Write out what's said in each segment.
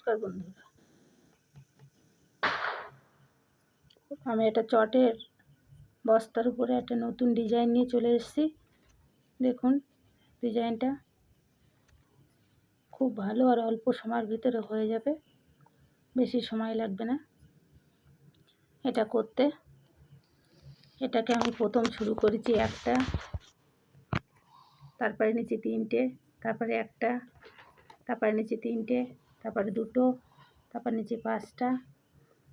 নমস্কার বন্ধুরা। আমি একটা চটের বস্তার উপরে একটা নতুন ডিজাইন নিয়ে চলে এসেছি। দেখুন, ডিজাইনটা খুব ভালো আর অল্প সময়ের ভিতরে হয়ে যাবে। বেশি সময় লাগবে না। এটা করতে। এটাকে আমি প্রথম শুরু করেছি একটা, তারপরে নিচে তিনটে, তারপরে একটা, তারপরে নিচে তিনটে তারপরে দুটো, তারপর নিচে পাঁচটা,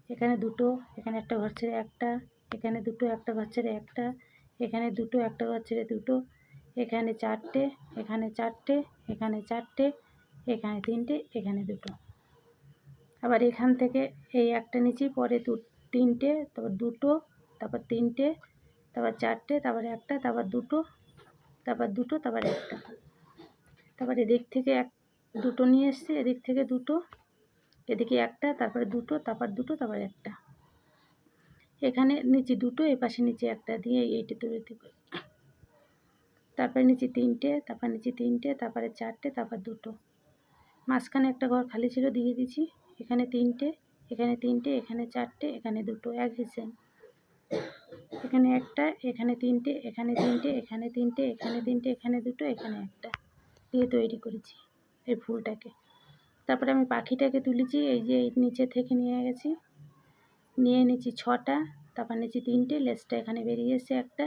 এখানে দুটো, এখানে একটা ঘর ছেড়ে একটা, এখানে দুটো, একটা ঘর ছেড়ে একটা, এখানে দুটো, একটা ঘর ছেড়ে দুটো, এখানে চারটে এখানে চারটে এখানে চারটে, এখানে তিনটে, এখানে দুটো। আবার এখান থেকে এই একটা নিচে, পরে দু, তিনটে, তারপর দুটো, তারপর তিনটে, তারপর চারটে, তারপর একটা, তারপর দুটো তারপর দুটো, তারপর একটা। তারপর এদিক থেকে এক দুটো নিয়ে এসছে, এদিক থেকে দুটো, এদিকে একটা, তারপরে দুটো, তারপর দুটো, তারপর একটা। এখানে নিচে দুটো, এ পাশে নিচে একটা দিয়ে এইটা তুলে দেব। তারপরে নিচে তিনটে, তারপর নিচে তিনটে, তারপরে চারটে, তারপর দুটো। মাঝখানে একটা ঘর খালি ছিল, দিয়ে দিছি এখানে তিনটে এখানে তিনটে, এখানে চারটে, এখানে দুটো এক সেম এখানে একটা, এখানে তিনটে এখানে তিনটে এখানে তিনটে এখানে তিনটে, এখানে দুটো, এখানে একটা। দিয়ে তৈরি করেছি। এই ফুলটাকে। তারপরে আমি পাখিটাকে তুলেছি, এই যে নিচে থেকে নিয়ে গেছি। নিয়ে নিয়েছি ছটা, তারপর নিয়েছি তিনটে, লেজটা এখানে বেরিয়ে এসে একটা।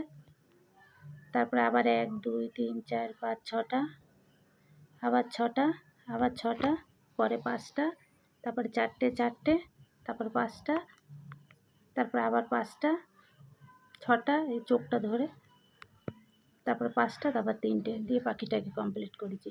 তারপরে আবার এক, দুই, তিন, চার, পাঁচ, ছটা। আবার ছটা আবার ছটা, পরে পাঁচটা, তারপরে চারটে চারটে, তারপর পাঁচটা, তারপর আবার পাঁচটা, ছটা, এই চোখটা ধরে। তারপর পাঁচটা, তারপর তিনটে, দিয়ে পাখিটাকে কমপ্লিট করেছি।